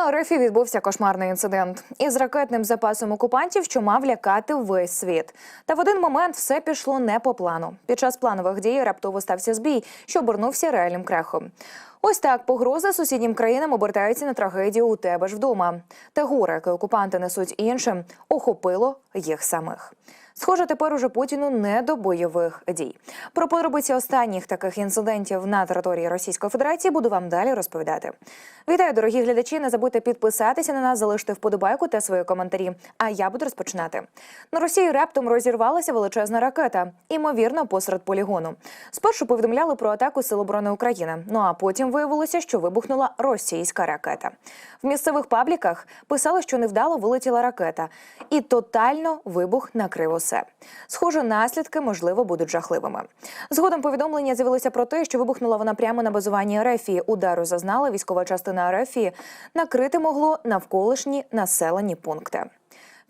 На Орифі відбувся кошмарний інцидент із ракетним запасом окупантів, що мав лякати весь світ. Та в один момент все пішло не по плану. Під час планових дій раптово стався збій, що обернувся реальним крахом. Ось так погрози сусіднім країнам обертаються на трагедію у тебе ж вдома. Те горе, яке окупанти несуть іншим, охопило їх самих. Схоже, тепер уже Путіну не до бойових дій. Про подробиці останніх таких інцидентів на території Російської Федерації буду вам далі розповідати. Вітаю, дорогі глядачі! Не забудьте підписатися на нас, залишити вподобайку та свої коментарі. А я буду розпочинати. На Росії раптом розірвалася величезна ракета, імовірно, посеред полігону. Спершу повідомляли про атаку Сил оборони України. Ну а потім виявилося, що вибухнула російська ракета. В місцевих пабліках писали, що невдало вилетіла ракета, і тотально вибух накрив усе. Схоже, наслідки можливо будуть жахливими. Згодом повідомлення з'явилося про те, що вибухнула вона прямо на базуванні Рефії. Удару зазнала військова частина Рефії. Накрити могло навколишні населені пункти.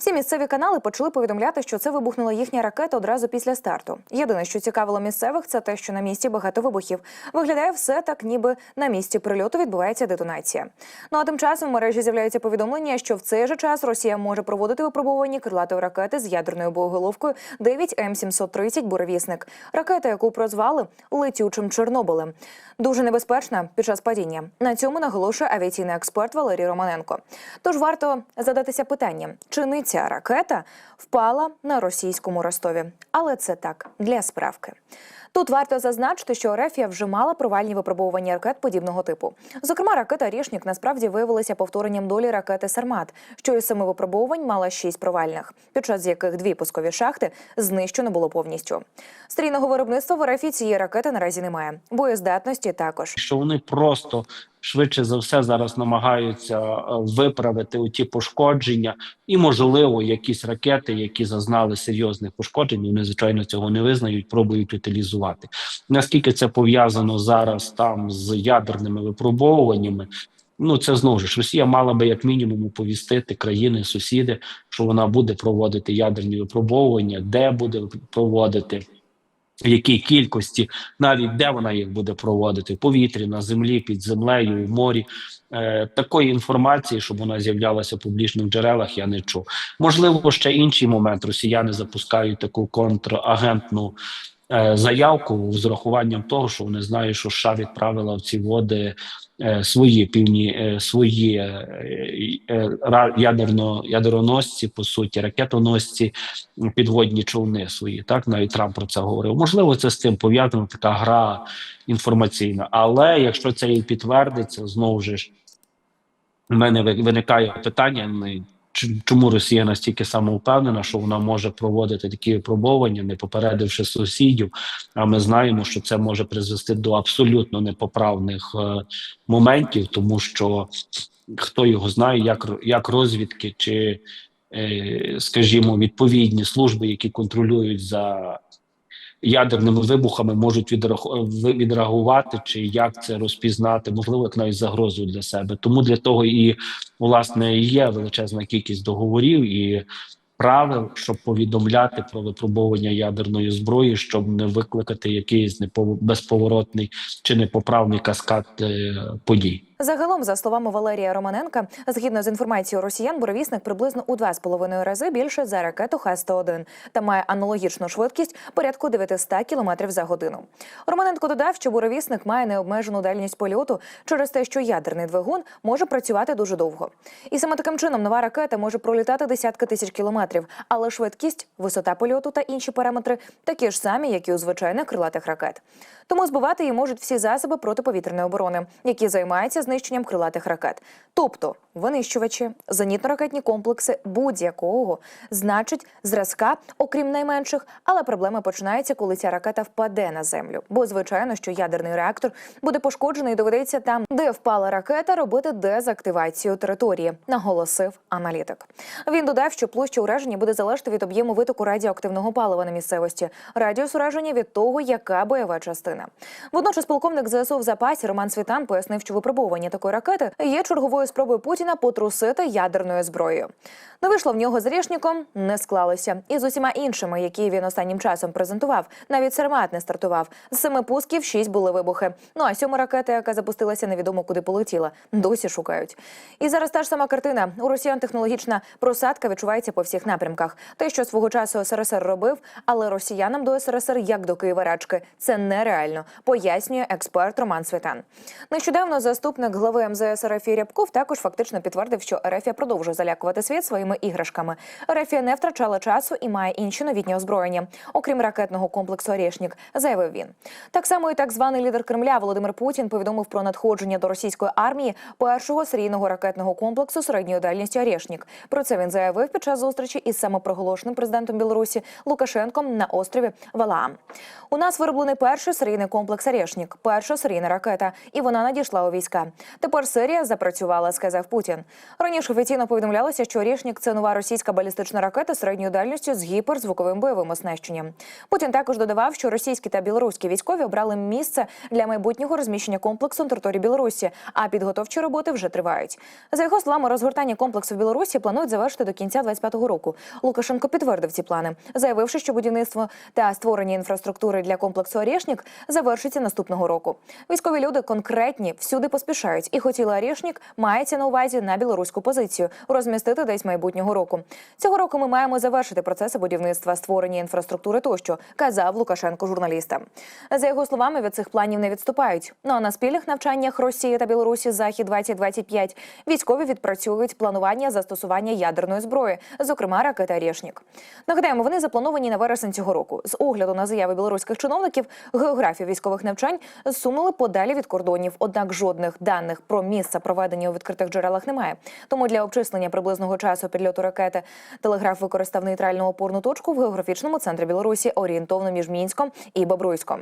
Всі місцеві канали почали повідомляти, що це вибухнула їхня ракета одразу після старту. Єдине, що цікавило місцевих, це те, що на місці багато вибухів. Виглядає все так, ніби на місці прильоту відбувається детонація. Ну а тим часом в мережі з'являється повідомлення, що в цей же час Росія може проводити випробування крилатої ракети з ядерною боєголовкою 9 М 730 буревісник. Ракета, яку прозвали летючим Чорнобилем. Дуже небезпечна під час падіння. На цьому наголошує авіаційний експерт Валерій Романенко. Тож варто задатися питанням, чи не ця ракета впала на російському Ростові. Але це так для справки. Тут варто зазначити, що Орефія вже мала провальні випробовування ракет подібного типу. Зокрема, ракета Рішнік насправді виявилася повторенням долі ракети Сармат, що із семи випробовувань мала шість провальних, під час яких дві пускові шахти знищено було повністю. Стрійного виробництва в Орефії цієї ракети наразі немає. Боєздатності також. що вони просто швидше за все зараз намагаються е, виправити у ті пошкодження, і можливо, якісь ракети, які зазнали серйозних пошкоджень, вони звичайно цього не визнають, пробують утилізувати. Наскільки це пов'язано зараз там з ядерними випробовуваннями? Ну це знову ж Росія мала би як мінімум оповістити країни, сусіди, що вона буде проводити ядерні випробовування, де буде проводити в якій кількості, навіть де вона їх буде проводити в повітрі, на землі, під землею, в морі. Е, такої інформації, щоб вона з'являлася в публічних джерелах, я не чув. Можливо, ще інший момент. Росіяни запускають таку контрагентну заявку з урахуванням того, що вони знають, що США відправила в ці води е, свої півні е, свої е, е, ядерно ядероносці, по суті, ракетоносці, підводні човни свої. Так навіть Трамп про це говорив. Можливо, це з цим пов'язана така гра інформаційна. Але якщо це і підтвердиться, знову ж у мене виникає питання. Чому Росія настільки самовпевнена, що вона може проводити такі випробування, не попередивши сусідів? А ми знаємо, що це може призвести до абсолютно непоправних е, моментів, тому що хто його знає, як, як розвідки чи, е, скажімо, відповідні служби, які контролюють за ядерними вибухами, можуть відреагувати, чи як це розпізнати, можливо, як навіть загрозу для себе. Тому для того і власне є величезна кількість договорів і правил, щоб повідомляти про випробовування ядерної зброї, щоб не викликати якийсь безповоротний чи непоправний каскад е, подій. Загалом, за словами Валерія Романенка, згідно з інформацією росіян, буревісник приблизно у 2,5 рази більше за ракету Х-101 та має аналогічну швидкість порядку 900 км за годину. Романенко додав, що буревісник має необмежену дальність польоту через те, що ядерний двигун може працювати дуже довго. І саме таким чином нова ракета може пролітати десятки тисяч кілометрів, але швидкість, висота польоту та інші параметри такі ж самі, як і у звичайних крилатих ракет. Тому збивати її можуть всі засоби протиповітряної оборони, які займаються знищенням крилатих ракет, тобто винищувачі, зенітно-ракетні комплекси будь-якого, значить, зразка, окрім найменших. Але проблема починається, коли ця ракета впаде на землю. Бо звичайно, що ядерний реактор буде пошкоджений, і доведеться там, де впала ракета, робити дезактивацію території, наголосив аналітик. Він додав, що площа ураження буде залежати від об'єму витоку радіоактивного палива на місцевості, радіус ураження від того, яка бойова частина. Водночас полковник ЗСУ в запасі Роман Світан пояснив, що випробування такої ракети є черговою спробою Путіна потрусити ядерною зброєю. Не вийшло в нього з Рєшніком, не склалося. І з усіма іншими, які він останнім часом презентував, навіть Сермат не стартував. З семи пусків шість були вибухи. Ну а сьома ракета, яка запустилася, невідомо куди полетіла. Досі шукають. І зараз та ж сама картина. У росіян технологічна просадка відчувається по всіх напрямках. Те, що свого часу СРСР робив, але росіянам до СРСР як до Києва рачки. Це нереально, пояснює експерт Роман Світан. Нещодавно заступник глави МЗС РФ Рябков також фактично підтвердив, що РФ продовжує залякувати світ своїми іграшками. РФ не втрачала часу і має інші новітні озброєння, окрім ракетного комплексу «Орєшнік», заявив він. Так само і так званий лідер Кремля Володимир Путін повідомив про надходження до російської армії першого серійного ракетного комплексу середньої дальності «Орєшнік». Про це він заявив під час зустрічі із самопроголошеним президентом Білорусі Лукашенком на острові Валаам. У нас вироблений перший серійний комплекс «Орєшнік», перша серійна ракета, і вона надійшла у війська. Тепер серія запрацювала, сказав Путін. Раніше офіційно повідомлялося, що «Орєшнік» – це нова російська балістична ракета середньої дальності з гіперзвуковим бойовим оснащенням. Путін також додавав, що російські та білоруські військові обрали місце для майбутнього розміщення комплексу на території Білорусі, а підготовчі роботи вже тривають. За його словами, розгортання комплексу в Білорусі планують завершити до кінця 25-го року. Лукашенко підтвердив ці плани, заявивши, що будівництво та створення інфраструктури для комплексу «Орєшнік» завершиться наступного року. Військові люди конкретні всюди поспішають, і хотіли «Орєшнік» мається на увазі на білоруську позицію розмістити десь майбутнього року. Цього року ми маємо завершити процеси будівництва, створення інфраструктури тощо, казав Лукашенко журналістам. За його словами, від цих планів не відступають. Ну а на спільних навчаннях Росії та Білорусі Захід 2025 військові відпрацьовують планування застосування ядерної зброї, зокрема ракета «Орєшнік». Нагадаємо, вони заплановані на вересень цього року. З огляду на заяви білоруських чиновників, географію військових навчань зсунули подалі від кордонів. Однак жодних даних про місце проведення у відкритих джерелах немає. Тому для обчислення приблизного часу підльоту ракети телеграф використав нейтральну опорну точку в географічному центрі Білорусі, орієнтовно між Мінськом і Бобруйськом.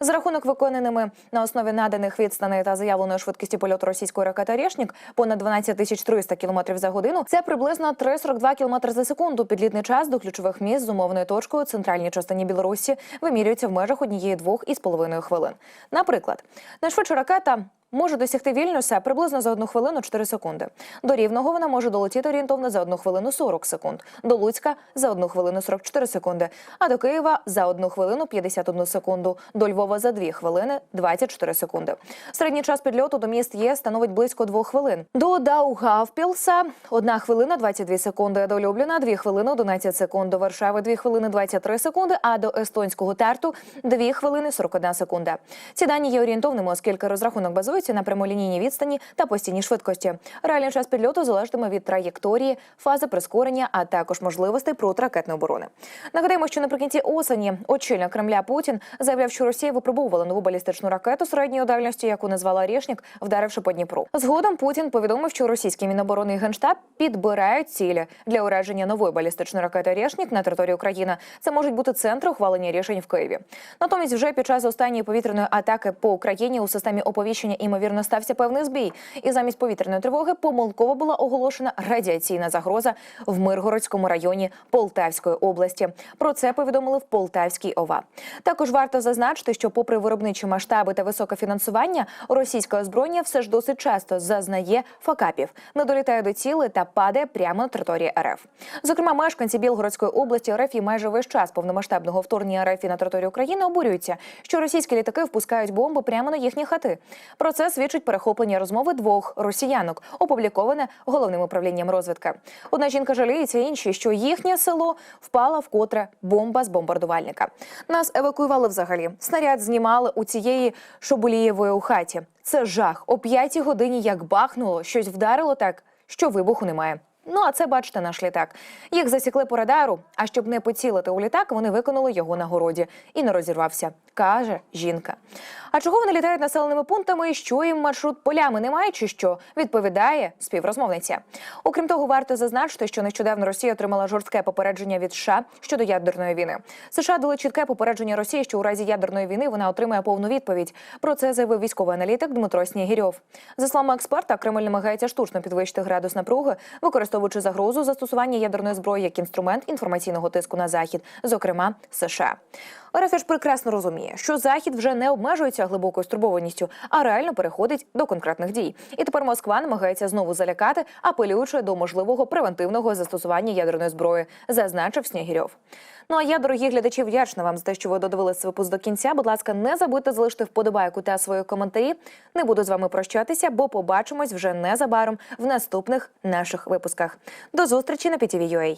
За рахунок виконаними на основі наданих відстаней та заявленої швидкості польоту російської ракети «Орєшнік» понад 12 тисяч 300 км за годину. Це приблизно 3,42 км за секунду. Підлітний час до ключових міст з умовною точкою центральній частині Білорусі вимірюється в межах однієї двох із половиною хвилин. Наприклад, найшвидша ракета. Може досягти Вільнюса приблизно за одну хвилину 4 секунди. До Рівного вона може долетіти орієнтовно за одну хвилину 40 секунд. До Луцька за одну хвилину 44 секунди. А до Києва за одну хвилину 51 секунду. До Львова за 2 хвилини 24 секунди. Середній час підльоту до міст є становить близько 2 хвилин. До Даугавпілса 1 хвилина 22 секунди. До Любліна 2 хвилини 11 секунд. До Варшави 2 хвилини 23 секунди. А до естонського тарту 2 хвилини 41 секунда. Ці дані є орієнтовними, оскільки розрахунок базується на прямолінійній відстані та постійній швидкості. Реальний час підльоту залежатиме від траєкторії, фази прискорення, а також можливостей протиракетної оборони. Нагадаємо, що наприкінці осені очільник Кремля Путін заявляв, що Росія випробовувала нову балістичну ракету середньої дальності, яку назвала «Орєшнік», вдаривши по Дніпру. Згодом Путін повідомив, що російські міноборони і генштаб підбирають цілі для ураження нової балістичної ракети «Орєшнік» на території України. Це можуть бути центри ухвалення рішень в Києві. Натомість, вже під час останньої повітряної атаки по Україні у системі оповіщення ймовірно стався певний збій, і замість повітряної тривоги помилково була оголошена радіаційна загроза в Миргородському районі Полтавської області. Про це повідомили в Полтавській ОВА. Також варто зазначити, що, попри виробничі масштаби та високе фінансування, російське озброєння все ж досить часто зазнає факапів, не долітає до цілей та падає прямо на території РФ. Зокрема, мешканці Білгородської області РФ і майже весь час повномасштабного вторгнення РФ на територію України обурюються, що російські літаки впускають бомби прямо на їхні хати. Про це свідчить перехоплення розмови двох росіянок, опубліковане головним управлінням розвідки. Одна жінка жаліється іншій, що їхнє село впала вкотре бомба з бомбардувальника. Нас евакуювали взагалі. Снаряд знімали у цієї Шобулієвої у хаті. Це жах. О п'ятій годині як бахнуло, щось вдарило так, що вибуху немає. Ну а це бачите наш літак. Їх засікли по радару. А щоб не поцілити у літак, вони виконали його на городі і не розірвався, каже жінка. А чого вони літають населеними пунктами? і Що їм маршрут полями немає, чи що? Відповідає співрозмовниця. Окрім того, варто зазначити, що нещодавно Росія отримала жорстке попередження від США щодо ядерної війни. США дали чітке попередження Росії, що у разі ядерної війни вона отримає повну відповідь. Про це заявив військовий аналітик Дмитро Снігірьов. За словами експерта, Кремль намагається штучно підвищити градус напруги, використовуючи використовуючи загрозу застосування ядерної зброї як інструмент інформаційного тиску на захід, зокрема США. РФ прекрасно розуміє, що захід вже не обмежується глибокою стурбованістю, а реально переходить до конкретних дій. І тепер Москва намагається знову залякати, апелюючи до можливого превентивного застосування ядерної зброї, зазначив Снігірьов. Ну а я, дорогі глядачі, вдячна вам за те, що ви додивилися випуск до кінця. Будь ласка, не забудьте залишити вподобайку та свої коментарі. Не буду з вами прощатися, бо побачимось вже незабаром в наступних наших випусках. До зустрічі на PTV.ua.